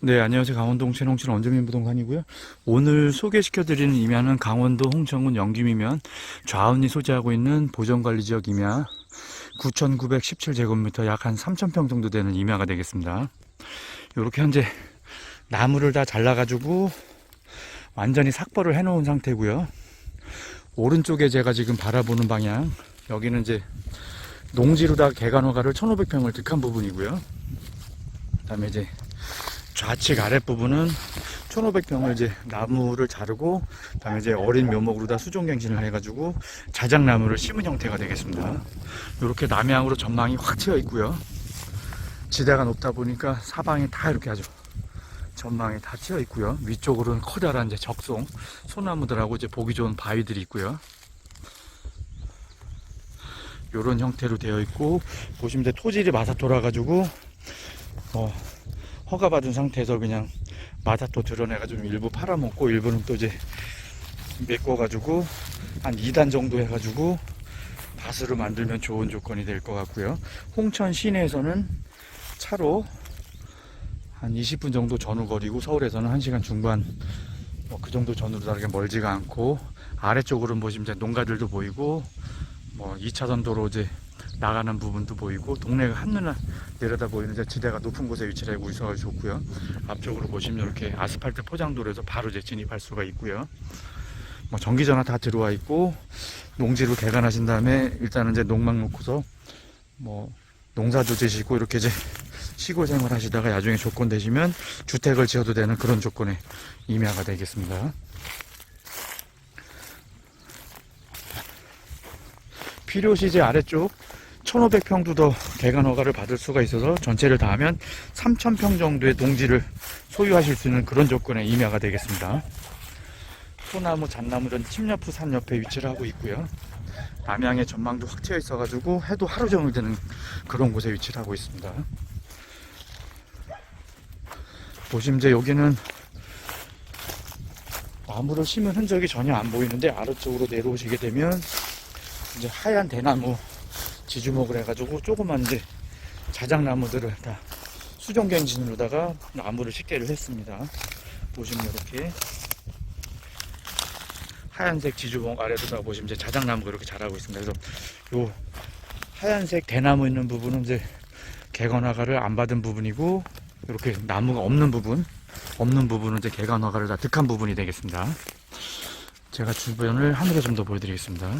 네, 안녕하세요. 강원도 홍천 홍천 원주민 부동산이고요. 오늘 소개시켜드리는 임야는 강원도 홍천군 영김이면 좌운이 소재하고 있는 보전관리지역 임야 9,917제곱미터 약 한 3,000평 정도 되는 임야가 되겠습니다. 이렇게 현재 나무를 다 잘라가지고 완전히 삭벌을 해놓은 상태고요. 오른쪽에 제가 지금 바라보는 방향 여기는 이제 농지로 다 개간허가를 1,500평을 득한 부분이고요. 그 다음에 이제 좌측 아랫부분은 1500평을 이제 나무를 자르고 그다음에 이제 어린 묘목으로 다 수종갱신을 해가지고 자작나무를 심은 형태가 되겠습니다. 이렇게 남향으로 전망이 확 트여 있고요. 지대가 높다 보니까 사방이 다 이렇게 아주 전망이 다 트여 있고요. 위쪽으로는 커다란 이제 적송 소나무들하고 이제 보기 좋은 바위들이 있고요. 이런 형태로 되어 있고 보시면 이제 토질이 마사 돌아가지고 어, 허가받은 상태에서 그냥 마다 또 드러내가지고 일부 팔아먹고 일부는 또 이제 메꿔가지고 한 2단 정도 해가지고 밭으로 만들면 좋은 조건이 될 것 같고요. 홍천 시내에서는 차로 한 20분 정도 전후 거리고 서울에서는 1시간 중반 뭐 그 정도 전후로 다르게 멀지가 않고 아래쪽으로는 보시면 농가들도 보이고 뭐 2차선 도로 이제 나가는 부분도 보이고 동네가 한눈에 내려다 보이는 이제 지대가 높은 곳에 위치를 하고 있어서 좋고요. 앞쪽으로 보시면 이렇게 아스팔트 포장도로에서 바로 이제 진입할 수가 있고요. 뭐 전기 전화 다 들어와 있고 농지로 개간하신 다음에 일단은 이제 농막 놓고서 뭐 농사도 지시고 이렇게 이제 시골 생활 하시다가 나중에 조건 되시면 주택을 지어도 되는 그런 조건의 임야가 되겠습니다. 필요시제 아래쪽 1500평도 더 개간 허가를 받을 수가 있어서 전체를 다 하면 3000평 정도의 농지를 소유하실 수 있는 그런 조건의 임야가 되겠습니다. 소나무, 잣나무는 침엽후 산 옆에 위치를 하고 있고요. 남향의 전망도 확 트여 있어가지고 해도 하루 종일 되는 그런 곳에 위치를 하고 있습니다. 보시면 이제 여기는 나무를 심은 흔적이 전혀 안 보이는데 아래쪽으로 내려오시게 되면 이제 하얀 대나무 지주목을 해가지고 조그만 이제 자작나무들을 다 수정갱신으로다가 나무를 식재를 했습니다. 보시면 이렇게 하얀색 지주목 아래로다가 보시면 이제 자작나무가 이렇게 자라고 있습니다. 그래서 요 하얀색 대나무 있는 부분은 이제 개건 허가를 안 받은 부분이고 이렇게 나무가 없는 부분 없는 부분은 이제 개간 허가를 다 득한 부분이 되겠습니다. 제가 주변을 하늘에 좀 더 보여드리겠습니다.